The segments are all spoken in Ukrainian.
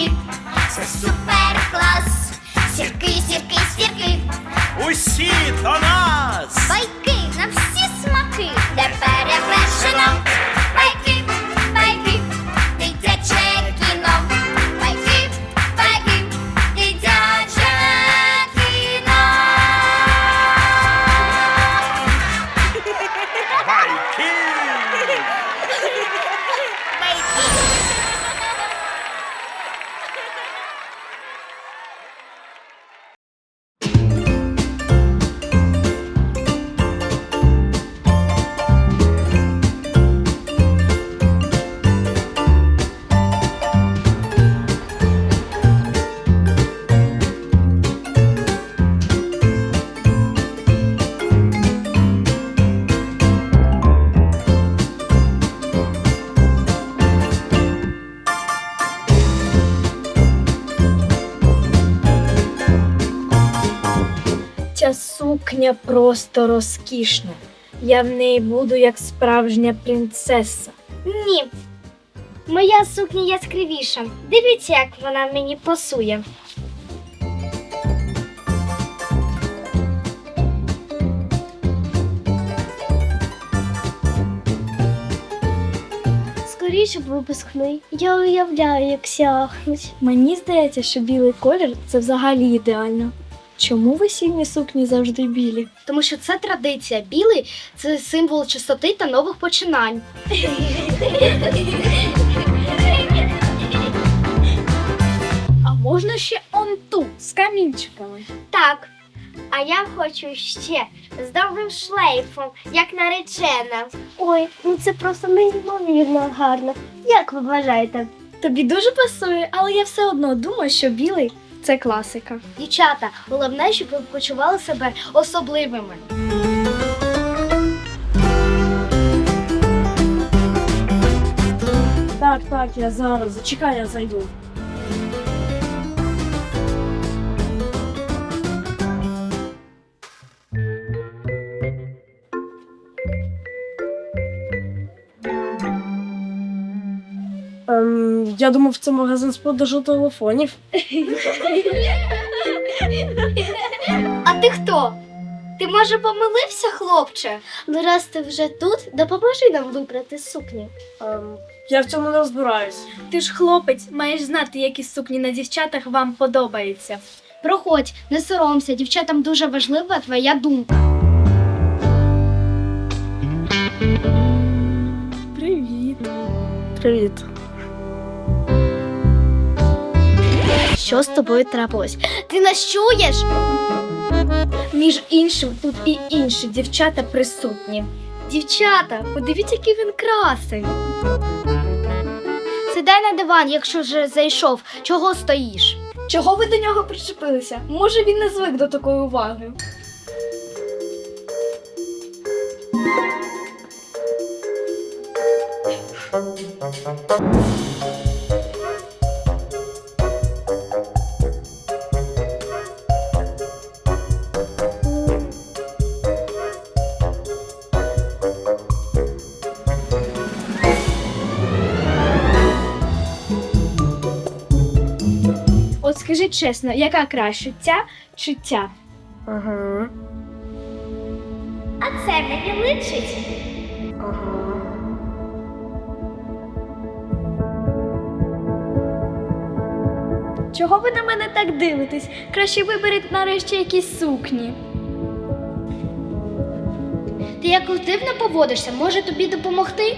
keep сукня просто розкішна. Я в неї буду як справжня принцеса. Ні. Моя сукня яскравіша. Дивіться, як вона мені пасує. Скоріше б випускний. Я уявляю, як сяхнуть. Мені здається, що білий колір це взагалі ідеально. Чому весільні сукні завжди білі? Тому що це традиція. Білий це символ чистоти та нових починань. А можна ще он ту з камінчиками. Так. А я хочу ще з довгим шлейфом, як наречена. Ой, ну це просто неймовірно гарно. Як ви вважаєте? Тобі дуже пасує, але я все одно думаю, що білий це класика. Дівчата, головне, щоб ви почували себе особливими. Так, так, я зараз. Зачекай, я зайду. Я думав, це магазин з продажу телефонів. А ти хто? Ти може помилився, хлопче? Ну раз ти вже тут, допоможи нам вибрати сукню. Ем, я в цьому не розбираюсь. Ти ж хлопець, маєш знати, які сукні на дівчатах вам подобаються. Проходь, не соромся, дівчатам дуже важлива твоя думка. Привіт. Привіт. Що з тобою трапилось? Ти нас чуєш? Між іншим, тут і інші дівчата присутні. Дівчата, Подивіться, який він красень. сідай на диван, якщо вже зайшов. Чого стоїш? Чого ви до нього причепилися? Може, він не звик до такої уваги. От скажіть чесно, яка краще, ця чи ця? Ага. А це мені личить. Ага. Чого ви на мене так дивитесь? Краще виберіть нарешті якісь сукні. Ти якось дивно поводишся, може тобі допомогти?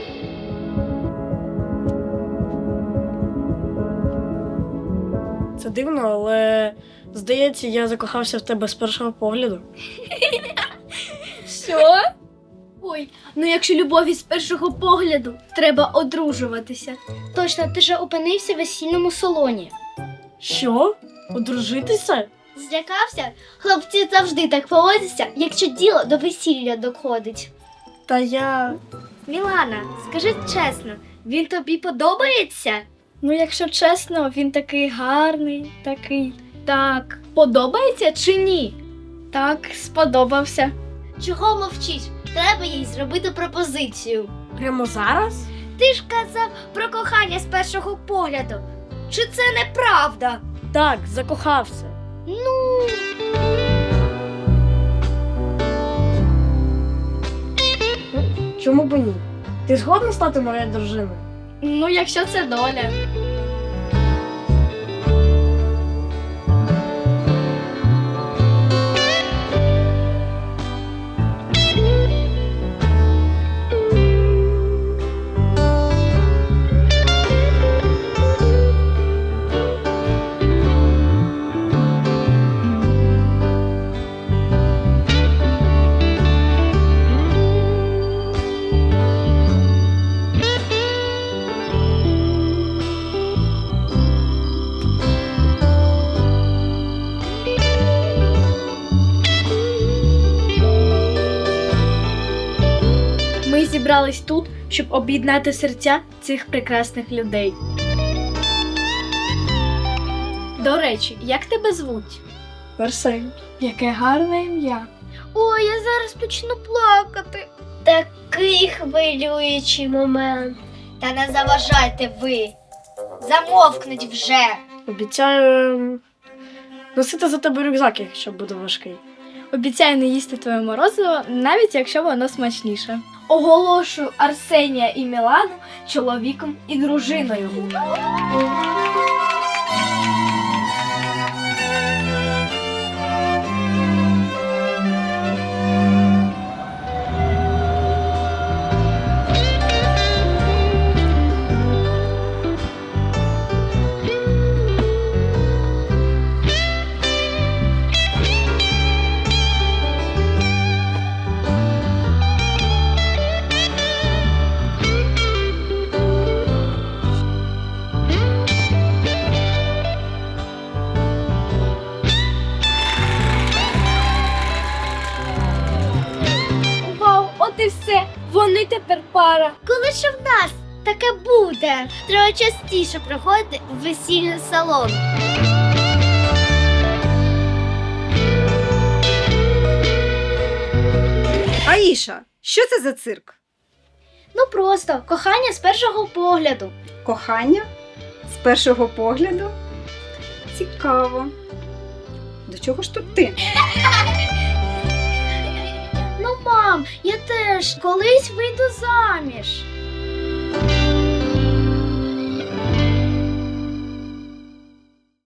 Це дивно, але здається, я закохався в тебе з першого погляду. Що? Ой, ну якщо любові з першого погляду, треба одружуватися. Точно, ти же опинився в весільному салоні. Що? Одружитися? Злякався? Хлопці завжди так поводяться, якщо діло до весілля доходить. Та я. Мілана, скажи чесно, він тобі подобається? Ну, якщо чесно, він такий гарний, такий. Так, подобається чи ні? Так, сподобався. Чого мовчиш? Треба їй зробити пропозицію. Прямо зараз? Ти ж казав про кохання з першого погляду. Чи це неправда? Так, закохався. Ну. Чому б ні? Ти згодна стати моєю дружиною? Ну, якщо це доля. Зібрались тут, щоб об'єднати серця цих прекрасних людей. До речі, як тебе звуть? Персей. Яке гарне ім'я. Ой, я зараз почну плакати. Такий хвилюючий момент. Та не заважайте ви. Замовкніть вже. Обіцяю ем, носити за тебе рюкзак, якщо буде важкий. Обіцяю не їсти твоє морозиво, навіть якщо воно смачніше. Оголошую Арсенія і Мілану чоловіком і дружиною. От і все. Вони тепер пара. Коли ж в нас таке буде? Треба частіше приходити в весільний салон. Аїша, що це за цирк? Ну просто кохання з першого погляду. Кохання? З першого погляду? Цікаво. До чого ж тут ти? Мам, я теж колись вийду заміж.